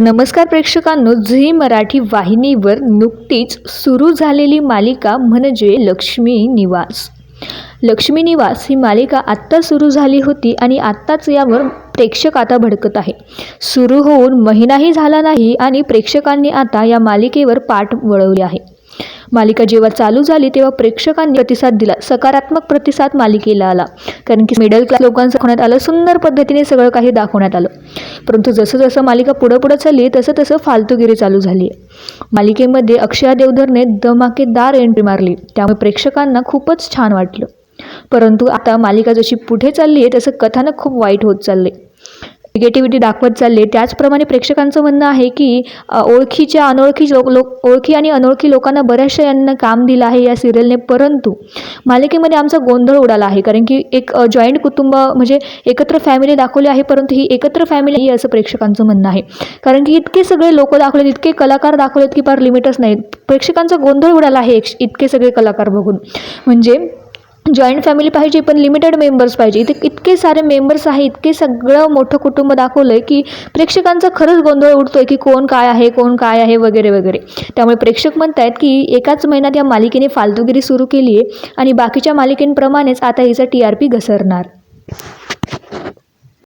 नमस्कार प्रेक्षकांनो झी मराठी वाहिनीवर नुकतीच सुरू झालेली मालिका म्हणजे लक्ष्मी निवास. लक्ष्मी निवास ही मालिका आत्ता सुरू झाली होती आणि आत्ताच यावर प्रेक्षक आता भडकत आहे. सुरू होऊन महिनाही झाला नाही आणि प्रेक्षकांनी आता या मालिकेवर पाठ वळवले आहे. मालिका जेव्हा चालू झाली तेव्हा प्रेक्षकांनी प्रतिसाद दिला. सकारात्मक प्रतिसाद मालिकेला आला. कारण की मिडल क्लास लोकांचं दाखवण्यात आलं सुंदर पद्धतीने सगळं काही दाखवण्यात आलं. परंतु जसं जसं मालिका पुढं पुढं चालली तसं तसं फालतूगिरी चालू झाली. आहे मालिकेमध्ये अक्षया देवधरने धमाकेदार एंट्री मारली. त्यामुळे प्रेक्षकांना खूपच छान वाटलं. परंतु आता मालिका जशी पुढे चालली आहे तसं कथानक खूप वाईट होत चालले निगेटिव्हिटी दाखवत चालले. त्याचप्रमाणे प्रेक्षकांचं म्हणणं आहे की ओळखीच्या अनोळखी लोक लोक ओळखी आणि अनोळखी लोकांना बऱ्याचशा यांना काम दिलं आहे या सिरियलने परंतु मालिकेमध्ये आमचा गोंधळ उडाला आहे. कारण की एक जॉईंट कुटुंब म्हणजे एकत्र फॅमिली दाखवली आहे परंतु ही एकत्र फॅमिली ही असं प्रेक्षकांचं म्हणणं आहे. कारण की इतके सगळे लोक दाखवलेत इतके कलाकार दाखवलेत की फार लिमिटच नाहीत. प्रेक्षकांचा गोंधळ उडाला आहे इतके सगळे कलाकार बघून. म्हणजे जॉईंट फॅमिली पाहिजे पण लिमिटेड मेंबर्स पाहिजे. इथे इतके सारे मेंबर्स आहे इतके सगळं मोठं कुटुंब दाखवलं आहे की प्रेक्षकांचा खरंच गोंधळ उडतोय की कोण काय आहे कोण काय आहे वगैरे वगैरे. त्यामुळे प्रेक्षक म्हणत आहेत की एकाच महिन्यात या मालिकेने फालतूगिरी सुरू केली आहे आणि बाकीच्या मालिकेंप्रमाणेच आता हिचा टी आर पी घसरणार.